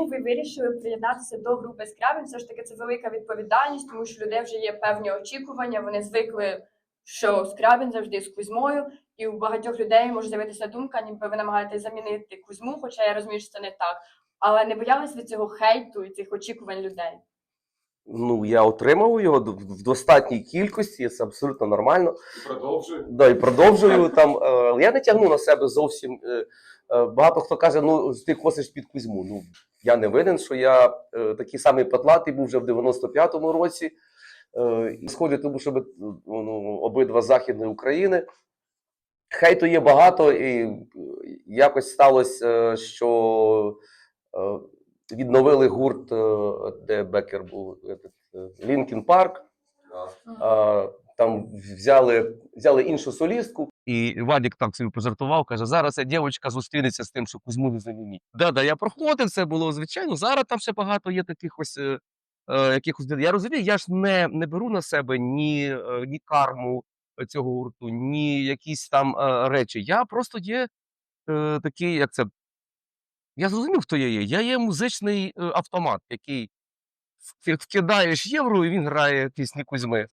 чому ви вирішили приєднатися до групи Скрябін? Все ж таки це велика відповідальність, тому що людей вже є певні очікування. Вони звикли, що Скрябін завжди з Кузьмою, і у багатьох людей може з'явитися думка, ніби ви намагаєтесь замінити Кузьму, хоча я розумію, що це не так. Але не боялись ви цього хейту і цих очікувань людей? Ну, я отримав його в достатній кількості, це абсолютно нормально. Продовжуй. Да, і продовжую там. Е, я не тягну на себе зовсім. Е, е, багато хто каже, ну ти косиш під Кузьму. Ну я не винен, що я е, такий самий петлатий був вже в 95-му році. Е, і тому що ми ну, обидва з Західної України. Хейту є багато, і якось сталося, е, що е, відновили гурт, е, де Бекер був Лінкін Парк. Там взяли, взяли іншу солістку. І Вадік так собі пожартував, каже: зараз ця дівчинка зустрінеться з тим, що Кузьму не замініть. Да, да, я проходив, це було звичайно. Зараз там ще багато є таких ось. Е, е, якихось я розумію, я ж не, не беру на себе ні, е, ні карму цього гурту, ні якісь там е, речі. Я просто є е, такий, як це. Я зрозумів, хто я є. Я є музичний е, автомат, який вки- вкидаєш євро, і він грає пісні Кузьми.